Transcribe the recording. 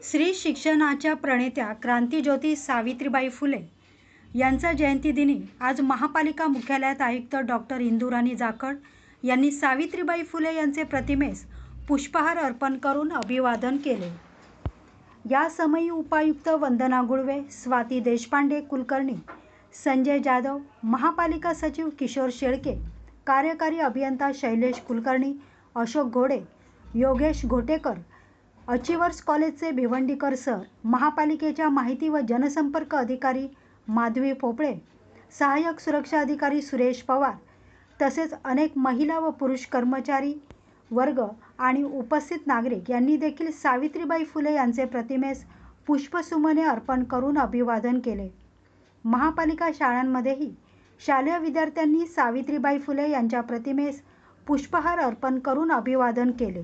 शिक्षणाच्या प्रणेत्या क्रांतिज्योती सावित्रीबाई फुले यांचा जयंतीदिनी आज महापालिका मुख्यालयात आयुक्त डॉक्टर इंदुराणी जाखड यांनी सावित्रीबाई फुले यांचे प्रतिमेस पुष्पहार अर्पण करून अभिवादन केले. या समयी उपायुक्त वंदना गुळवे स्वाती देशपांडे कुलकर्णी संजय जाधव महापालिका सचिव किशोर शेळके कार्यकारी अभियंता शैलेश कुलकर्णी अशोक घोडे योगेश घोटेकर अचिव्हर्स कॉलेजचे भिवंडीकर सर महापालिकेच्या माहिती व जनसंपर्क अधिकारी माधवी पोपळे सहाय्यक सुरक्षा अधिकारी सुरेश पवार तसेच अनेक महिला व पुरुष कर्मचारी वर्ग आणि उपस्थित नागरिक यांनी देखील सावित्रीबाई फुले यांचे प्रतिमेस पुष्पसुमने अर्पण करून अभिवादन केले. महापालिका शाळांमध्येही शालेय विद्यार्थ्यांनी सावित्रीबाई फुले यांच्या प्रतिमेस पुष्पहार अर्पण करून अभिवादन केले.